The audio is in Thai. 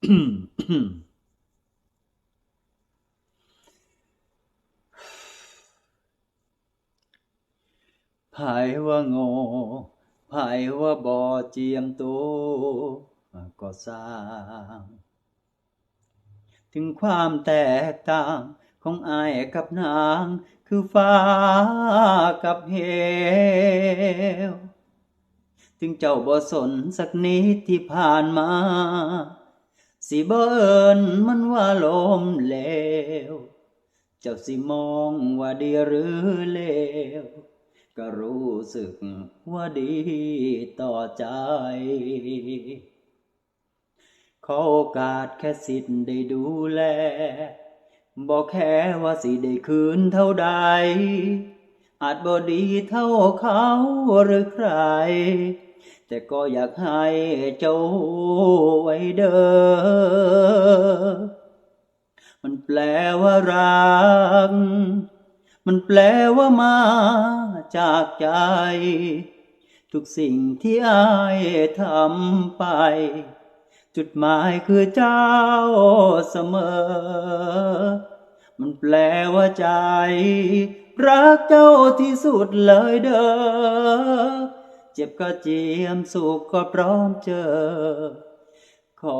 ไผว่าโง่ไผว่าบ่เจียมโตก็สร้าง ถึงความแตกต่างของอายกับนาง คือฟ้ากับเหว ถึงเจ้าบ่สนสักนิดที่ผ่านมา สิเอิ้นมันว่าลมเลว เจ้าสิมองว่าดีหรือเลว ก็รู้สึกว่าดีต่อใจ ขอโอกาสแค่สิทธิ์ได้ดูแล บอกแค่ว่าสิได้คืนเท่าใด อาจบ่ดีเท่าเขาหรือใคร แต่ก็อยากให้เจ้าไว้เด้อ มันแปลว่ารัก มันแปลว่ามาจากใจ ทุกสิ่งที่อายทำไป จุดหมายคือเจ้าเสมอ มันแปลว่าใจ รักเจ้าที่สุดเลยเด้อ เจ็บก็เจียมสุขก็พร้อมเจอขอ